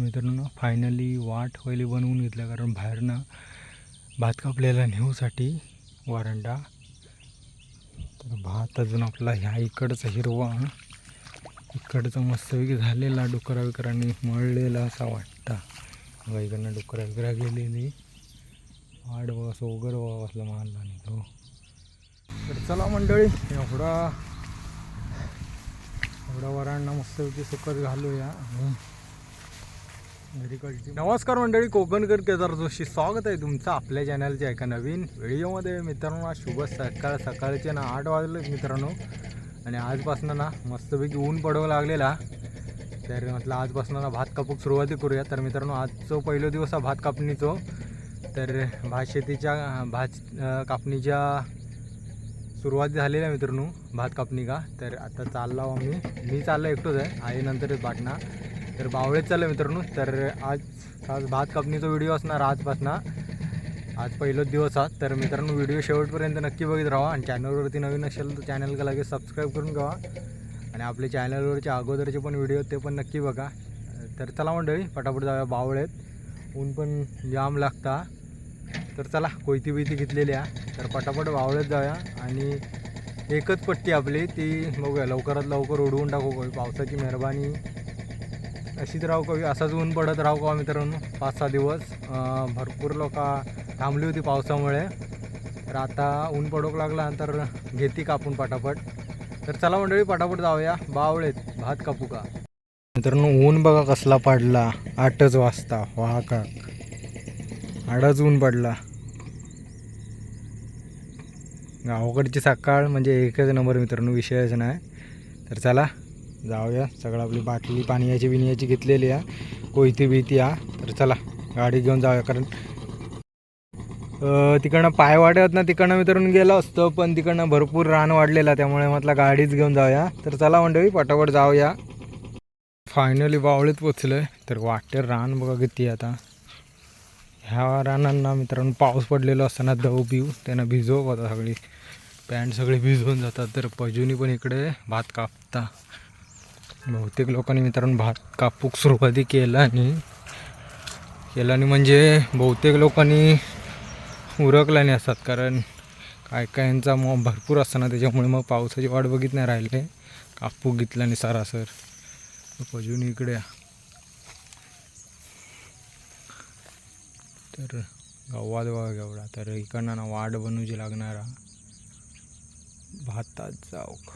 मित्रांनो फायनली वाट पहिली बनवून घेतल्या कारण बाहेरनं भात कापलेला नेऊसाठी वारंडा. तर भात अजून आपला ह्या इकडचा हिरवा इकडचा मस्तपैकी झालेला डुकरा विकरांनी मळलेला असा वाटता. बघा इकडनं डुकरा विकरा गेलेली. वाट बघा असं उगर बघा असला मारला नाही तो. तर चला मंडळी एवढा एवढा वरांना मस्तपैकी सुकत घालूया. नमस्कार मंडळी कोकणकर केदार जोशी. स्वागत आहे तुमचं आपल्या चॅनलच्या एका नवीन व्हिडिओमध्ये. मित्रांनो आज शुभ सकाळ. सकाळचे ना आठ वाजले मित्रांनो. आणि आजपासून ना मस्तपैकी ऊन पडवं लागलेला. तर म्हटलं आजपासून ना भात कापूक सुरुवाती करूया. तर मित्रांनो आजचं पहिलं दिवस हा भात कापणीचो. तर भात शेतीच्या भात कापणीच्या सुरुवात झालेली आहे मित्रांनो भात कापणी का. तर आता चाललो आम्ही. मी चाललो एकटोच आहे. आई नंतरच बाटणा. तर बावळेत चाललं मित्रांनो. तर आज आज भात कापणीचा व्हिडिओ असणार आजपासून. आज पहिलाच दिवस आज तर मित्रांनो व्हिडिओ शेवटपर्यंत नक्की बघित राहा आणि चॅनलवरती नवीन असेल तर चॅनलला लगेच सबस्क्राईब करून घ्यावा आणि आपले चॅनलवरचे अगोदरचे पण व्हिडिओ ते पण नक्की बघा. तर चला मंडळी पटापट जाऊया बावळेत ऊन पण जाम लागता. तर चला कोयती बिती घेतलेली आहे. तर पटापट वावळत जाऊया. आणि एकच पट्टी आपली ती बघूया. लवकरात लवकर उडवून टाकू. पावसाची मेहरबानी. अशीच राहू कवी असाच ऊन पडत राहू का मित्रांनो पाच सहा दिवस. भरपूर लोक थांबली होती पावसामुळे. तर आता ऊन पडोक लागला तर घेती कापून पटापट. तर चला मंडळी पटापट जाऊया. बावळेत भात कापू का? मित्रांनो ऊन बघा कसला पडला. आठच वाजता. वा का? आडच ऊन पडला. गावाकडची सकाळ म्हणजे एकच नंबर मित्रांनो विषयच नाही. तर चला जाऊया. सगळं आपली बाटली पाण्याची बिनियाची घेतलेली आहे. कोयती बिती हा तर चला गाडी घेऊन जाऊया कारण तिकडनं पाय वाढत ना तिकडनं मित्रांनो गेलं असतं पण तिकडनं भरपूर रान वाढलेला त्यामुळे म्हटलं गाडीच घेऊन जाऊया. तर चला मंडळी पटापट जाऊया. फायनली बावळीत पोचलो आहे तर वाटेर रान बघा किती आता. ह्या रानांना मित्रांनो पाऊस पडलेला असताना दव पिऊ त्यांना भिजव होता सगळी. पॅन्ट सगळी भिजवून जातात. तर पजूनी पण इकडे भात कापता. बहुतेक लोकांनी मित्रांनो भात कापूक सुरुवाती केला आणि केला आणि म्हणजे बहुतेक लोकांनी उरकला नाही असतात कारण काय कायांचा मग भरपूर असताना त्याच्यामुळे मग पावसाची वाट बघित नाही राहिले. कापूक घेतला आणि सरासर. अजून इकडे तर गव्हात बघा एवढा तर इकडनं ना वाट बनूची लागणारा. भातात जाऊक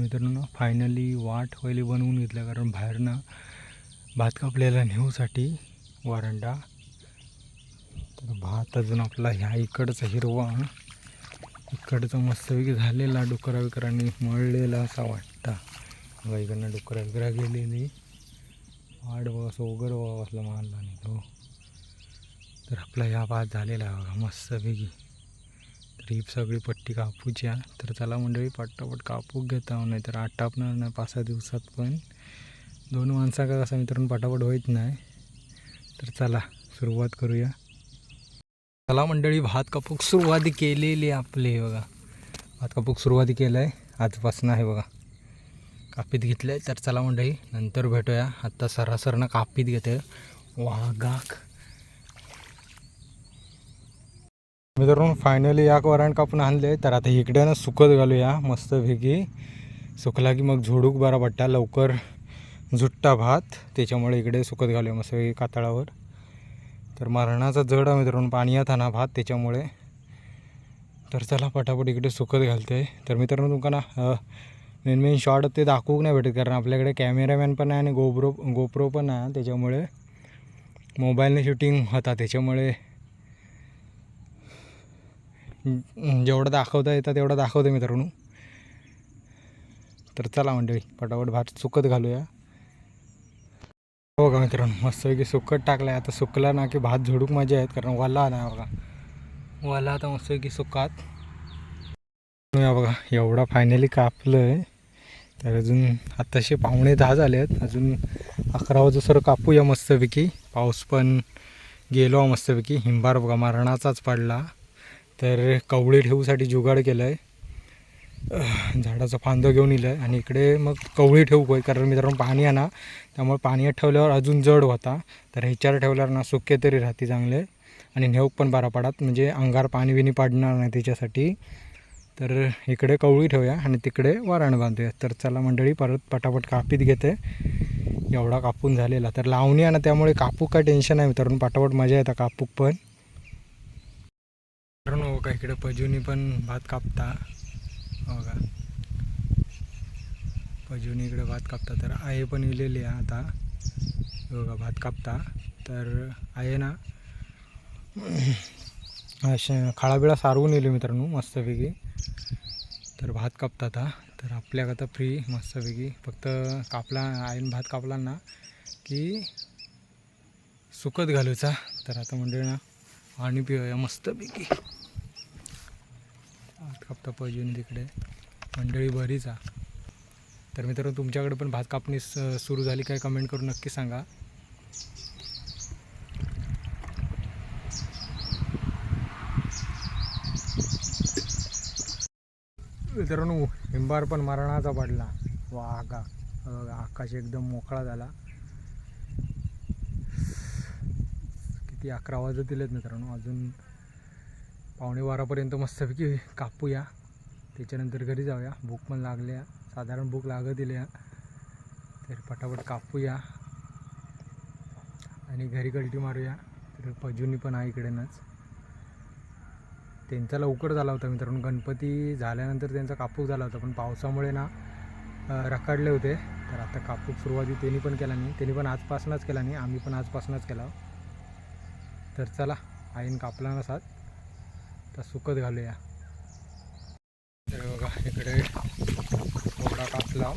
मित्रांनो फायनली वाट पहिली बनवून घेतल्या कारण बाहेरनं भात कापलेला नेऊसाठी वारंडा. तर भात अजून आपला ह्या इकडचा हिरवा. इकडचा मस्तपैकी झालेला डुकरा विकरांनी मळलेला असा वाटता. बघा इकडनं डुकरा विकरा गेलेली. वाट बघा असं उगर बघा असला मारला नाही तो. तर आपला ह्या भात झालेला आहे बघा मस्तपैकी. तर ही सगळी पट्टी कापूची आहे. तर चला मंडळी पट्टापट कापूक घेता हो, नाही तर आटापणार नाही पाच सहा दिवसात पण. दोन माणसा कसं मित्रांनो पटापट होईत नाही. तर चला सुरुवात करूया. चला मंडळी भात कापूक सुरुवात केलेली आहे आपली हे बघा. भात कापूक सुरुवात केलं आहे आजपासून आहे बघा. कापीत घेतलं आहे तर चला मंडळी नंतर भेटूया. आत्ता सरासरनं कापीत घेते वाघाक. मित्रांनो फायनली या वरांड कापून आणले तर आता इकडे ना सुकत घालूया मस्तपैकी. सुकला की मग झोडूक बरा पडटा लवकर झुट्टा भात. त्याच्यामुळे इकडे सुकत घालूया मस्तपैकी कातळावर. तर मरणाचा जड आहे मित्रांनो पाण्यात ना भात त्याच्यामुळे. तर चला पटापट इकडे सुकत घालते. तर मित्रांनो तुमका ना मेन मेन शॉट ते दाखवूक नाही भेटत? कारण आपल्याकडे कॅमेरामॅन पण आहे आणि गोप्रो गोप्रो पण आहे त्याच्यामुळे. मोबाईलने शूटिंग होता त्याच्यामुळे जेवढं दाखवता येतं तेवढं दाखवते मित्रांनो. तर चला मंडळी पटापट भात सुकत घालूया. हो का मित्रांनो मस्तपैकी सुकट टाकलं आहे आता सुकला ना की भात झोडूक मजा आहेत कारण वाला नाही बघा. वाला आता मस्तपैकी सुकात. बघा एवढा फायनली कापलं आहे तर अजून आत्ताशे पाहुणे दहा झाले आहेत अजून अकरा वाजू सर कापूया मस्तपैकी पाऊस पण गेलो मस्तपैकी हिंबार बघा मरणाचाच पडला. तर कवळी ठेवूसाठी जुगाड केलं आहे झाडाचं फांदं घेऊन इलं आहे आणि इकडे मग कवळी ठेवू होय कारण मित्रांनो पाणी आहे ना त्यामुळे पाण्यात ठेवल्यावर अजून जड होता. तर ह्याच्यावर ठेवल्यावर ना सुके तरी राहते चांगले. आणि नेऊक पण बारा पडत म्हणजे अंगार पाणी बिनी पाडणार नाही त्याच्यासाठी. तर इकडे कवळी ठेवूया आणि तिकडे वारण बांधूया. तर चला मंडळी परत पटापट कापीत घेते. एवढा कापून झालेला. तर लावणी आणि त्यामुळे कापू काय टेन्शन नाही मित्रांनो. पटापट मजा येतं कापूक पण. मित्रांनो का इकडे पजूनी पण भात कापता. हो का? पजूनी इकडे भात कापता. तर आहे पण इलेली आहे आता. हो का भात कापता. तर आहे ना अशा खाळाबिळा सारवून येले मित्रांनो मस्तपैकी. तर भात कापता आता. तर आपल्याकरता फ्री मस्तपैकी. फक्त कापला आईन भात कापला ना की सुकत घालूचा. तर आता म्हणजे ना पाणी पिऊया मस्तपैकी. भात कापता पाहिजे तिकडे. मंडळी बरीच आ तर मित्रांनो तुमच्याकडे पण भात कापणी स- सुरू झाली काय कमेंट करून नक्की सांगा. मित्रांनो हिंबार पण मरणाचा पडला. वा आका आकाश एकदम मोकळा झाला. किती अकरा वाजत दिलेत मित्रांनो. अजून पावणे बारापर्यंत मस्तपैकी कापूया. त्याच्यानंतर घरी जाऊया. भूक पण लागल्या. साधारण भूक लागत दिल्या तर पटापट कापूया. आणि घरी गलटी मारूया. तर पजुनी पण आहे इकडेनंच. त्यांचा लवकर झाला होता मित्रांनो. गणपती झाल्यानंतर त्यांचा कापूक झाला होता. पण पावसामुळे ना रखाडले रखडले होते. तर आता कापूक सुरुवाती त्यांनी पण केला नाही. त्यांनी पण आजपासूनच केला नाही. आम्ही पण आजपासूनच केला. तर चला आईन कापला नसात तर सुकत घालूया. तर बघा इकडे थोडा कापला.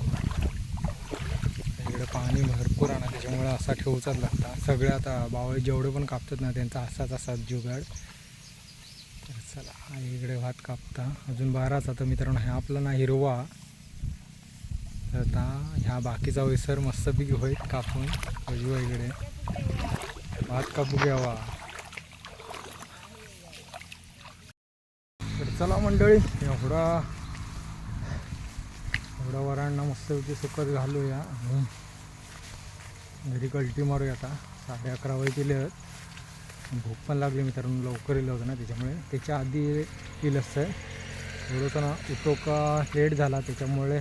इकडे पाणी भरपूर आहे ना त्याच्यामुळे असा ठेवचाच लागता सगळे आता बावळे जेवढे पण कापतात ना त्यांचा असाच असाच जुगाड. तर चला आई इकडे भात कापता. अजून बाराच आता मित्रांनो ह्या आपला ना हिरवा. तर आता ह्या बाकीचा विसर मस्तपैकी होईल कापून. उजवा इकडे. भात कापू घ्यावा. चला मंडळी एवढा एवढा वरांना मस्तपैकी सुकत घालूया. घरी कल्टी मारूया आता. साडे अकरा वय आहेत. भूक पण लागली मित्रांनो लवकर येलं होतं ना त्याच्यामुळे. त्याच्या आधी येईल असतं थोडंसं ना उठो का लेट झाला त्याच्यामुळे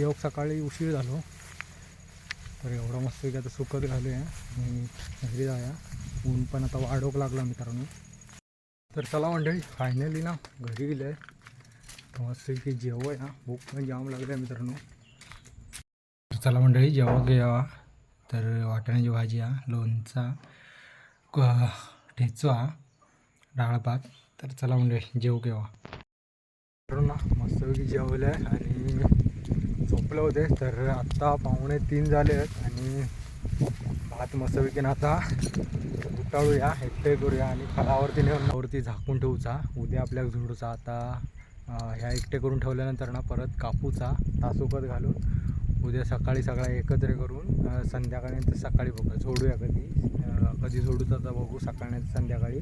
योग सकाळी उशीर झालो. तर एवढा मस्त आता सुकत घालूया. आणि घरी जाऊया. ऊन पण आता वाढोक लागला मित्रांनो. तर चला मंडळी फायनली ना घरी गेलं आहे मस्त की जेवूया भूक पण जाम लागलं आहे मित्रांनो. तर चला मंडळी जेव्हा घ्यावा तर वाटाण्याची भाजी हा लोणचा क- ठेचा डाळ भात. तर चला मंडळी जेव घ्यावा मित्रांनो ना मस्तपैकी जेवलं आहे आणि झोपलं होते. तर आत्ता पाहुणे तीन झाले आहेत आणि भात मस्तपैकी ना आता उटाळूया एकटे करूया आणि फळावरती नेऊन वरती झाकून ठेवूचा. उद्या आपल्या झुडूचा आता ह्या एकटे करून ठेवल्यानंतर ना परत कापूचा तासुकत घालून उद्या सकाळी सगळा एकत्र करून संध्याकाळी सकाळी बघा जोडूया कधी. कधी झोडूचा तर बघू सकाळी नंतर संध्याकाळी.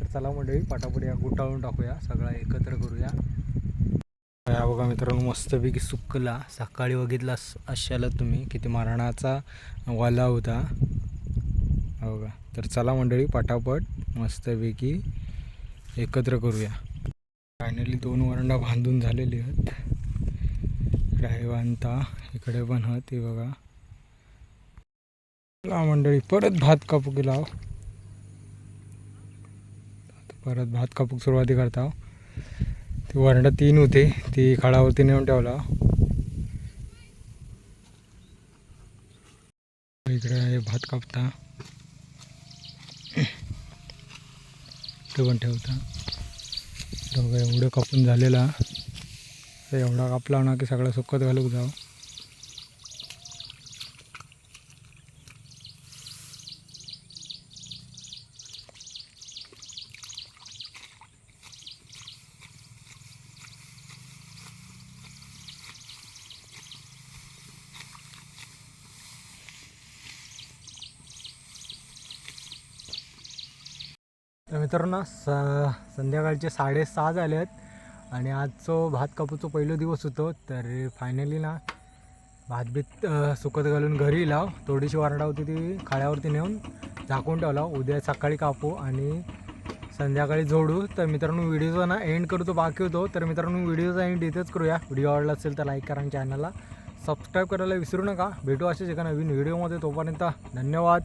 तर चला मंडळी पटापट या गुटाळून टाकूया सगळा एकत्र करूया. या बघा मित्रांनो मस्तपैकी सुकला. सकाळी बघितला अशाला तुम्ही किती मारणाचा वाला होता. हो का तर चला मंडळी पटापट मस्तपैकी एकत्र करूया. फायनली दोन वरंडा बांधून झालेली आहेत. इकडे आहे इकडे पण हत ते बघा. चला मंडळी परत भात कापू गेला हो. परत भात कापूक सुरुवाती करता हो. ते वरंडा तीन होते ती खाडावरती नेऊन ठेवला हो. इकडे भात कापता. पण ठेवता. दोघं एवढं कापून झालेला. तर एवढा कापला ना की सगळं सुकत घालूक जाऊ तर मित्रांनो स संध्याकाळचे साडेसहा झाले आहेत आणि आजचं भात कापूचं पहिलं दिवस होतो तर फायनली ना भात बीत सुकत घालून घरी लाव. थोडीशी वारडा होती ती खाळ्यावरती नेऊन झाकून ठेवला उद्या सकाळी कापू आणि संध्याकाळी जोडू. तर मित्रांनो व्हिडिओचा ना एंड करतो बाकी होतो. तर मित्रांनो व्हिडिओचा एंड इथेच करूया. व्हिडिओ आवडला असेल तर लाईक करा आणि चॅनलला सबस्क्राईब करायला विसरू नका. भेटू असेच एका नवीन व्हिडिओमध्ये तोपर्यंत धन्यवाद.